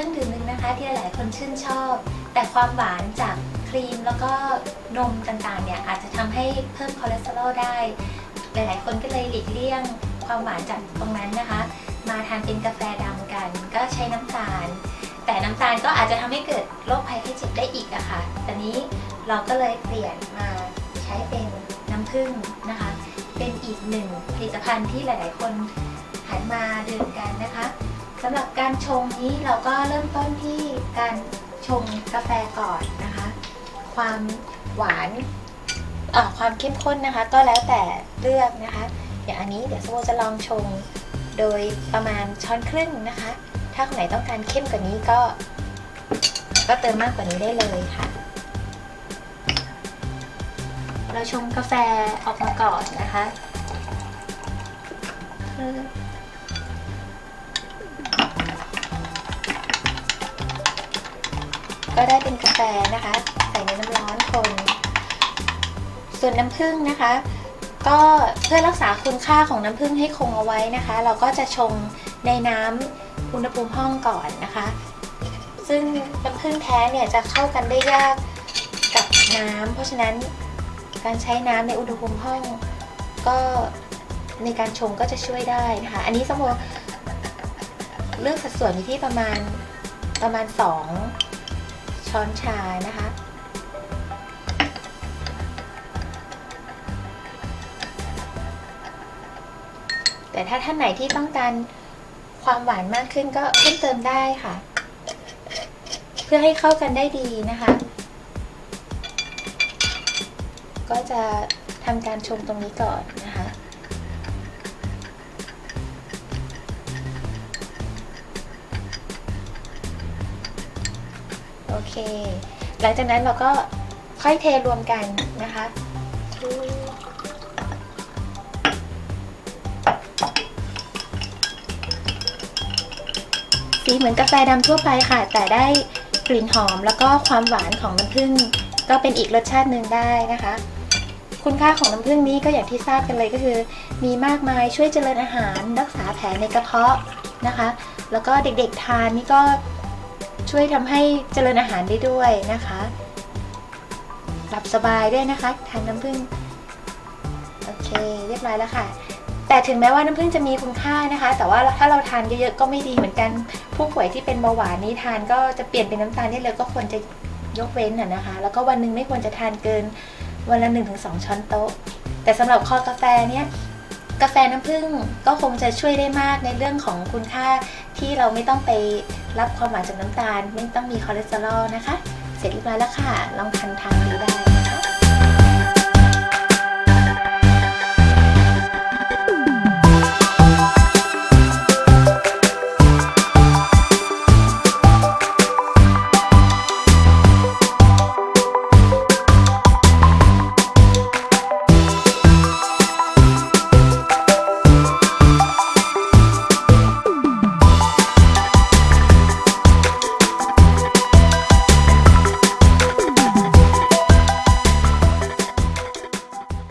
ครื่องดื่มหนึ่งนะคะ ที่หลายๆคนชื่นชอบ แต่ความหวานจากครีมแล้วก็นมต่างๆเนี่ยอาจจะทำให้เพิ่มคอเลสเตอรอลได้ หลายๆ คนก็เลยหลีกเลี่ยงความหวานจากตรงนั้นนะคะ มาทานเป็นกาแฟดำกัน ก็ใช้น้ำตาล แต่น้ำตาลก็อาจจะทำให้เกิดโรคภัยไข้เจ็บได้อีกอะคะ่ะตอนนี้เราก็เลยเปลี่ยนมาใช้เป็นน้ำผึ้งนะคะ เป็นอีกหนึ่งผลิตภัณฑ์ที่หลาย ๆ คนหันมาดื่มกันนะคะ สำหรับการชงนี้เราก็เริ่มต้นที่การชงกาแฟก่อนนะคะ ความหวานต่อความเข้มข้นนะคะ ก็แล้วแต่เลือกนะคะ อย่างอันนี้เดี๋ยวสโมจะลองชงโดยประมาณช้อนครึ่งนะคะ ถ้าคนไหนต้องการเข้มกว่านี้ก็ ก็เติมมากกว่านี้ได้เลยค่ะ เราชงกาแฟออกมาก่อนนะคะ ก็ได้เป็นกาแฟนะคะ ใส่ในน้ำร้อนคน ส่วนน้ำผึ้งนะคะ ก็เพื่อรักษาคุณค่าของน้ำผึ้งให้คงเอาไว้นะคะ เราก็จะชงในน้ำอุณหภูมิห้องก่อนนะคะ ซึ่งน้ำผึ้งแท้เนี่ยจะเข้ากันได้ยากกับน้ำเพราะฉะนั้นการใช้น้ำในอุณหภูมิห้องก็ในการชงก็จะช่วยได้นะคะ อันนี้สมมติเลือกสัดส่วนอยู่ที่ประมาณประมาณ 2 ช้อนชานะคะ แต่ถ้าท่านไหนที่ต้องการความหวานมากขึ้นก็เพิ่มเติมได้ค่ะ เพื่อให้เข้ากันได้ดีนะคะ ก็จะทำการชงตรงนี้ก่อนนะคะ โอเค หลังจากนั้นเราก็ค่อยเทรวมกันนะคะสีเหมือนกาแฟดำทั่วไปค่ะ แต่ได้กลิ่นหอมแล้วก็ความหวานของน้ำผึ้งก็เป็นอีกรสชาติหนึ่งได้นะคะ คุณค่าของน้ำผึ้งนี้ก็อย่างที่ทราบกันเลยก็คือ มีมากมายช่วยเจริญอาหาร รักษาแผลในกระเพาะนะคะ แล้วก็เด็กๆทานนี่ก็ ช่วยทำให้เจริญอาหารได้ด้วยนะคะ หลับสบายด้วยนะคะ ทานน้ำผึ้งโอเค เรียบร้อยแล้วค่ะ แต่ถึงแม้ว่าน้ำผึ้งจะมีคุณค่านะคะ แต่ว่าถ้าเราทานเยอะๆก็ไม่ดีเหมือนกัน ผู้ป่วยที่เป็นเบาหวานนี้ทานก็จะเปลี่ยนเป็นน้ำตาลได้เลยก็ควรจะยกเว้นน่ะนะคะ แล้วก็วันหนึ่งไม่ควรจะทานเกินวันละ1-2 ช้อนโต๊ะ แต่สำหรับคอกาแฟเนี่ย กาแฟน้ำผึ้งก็คงจะช่วยได้มากในเรื่องของคุณค่าที่เราไม่ต้องไปรับความหวานจากน้ำตาล ไม่ต้องมีคอเลสเตอรอลนะคะ เสร็จเรียบร้อยแล้วค่ะ ลองทานทานดูได้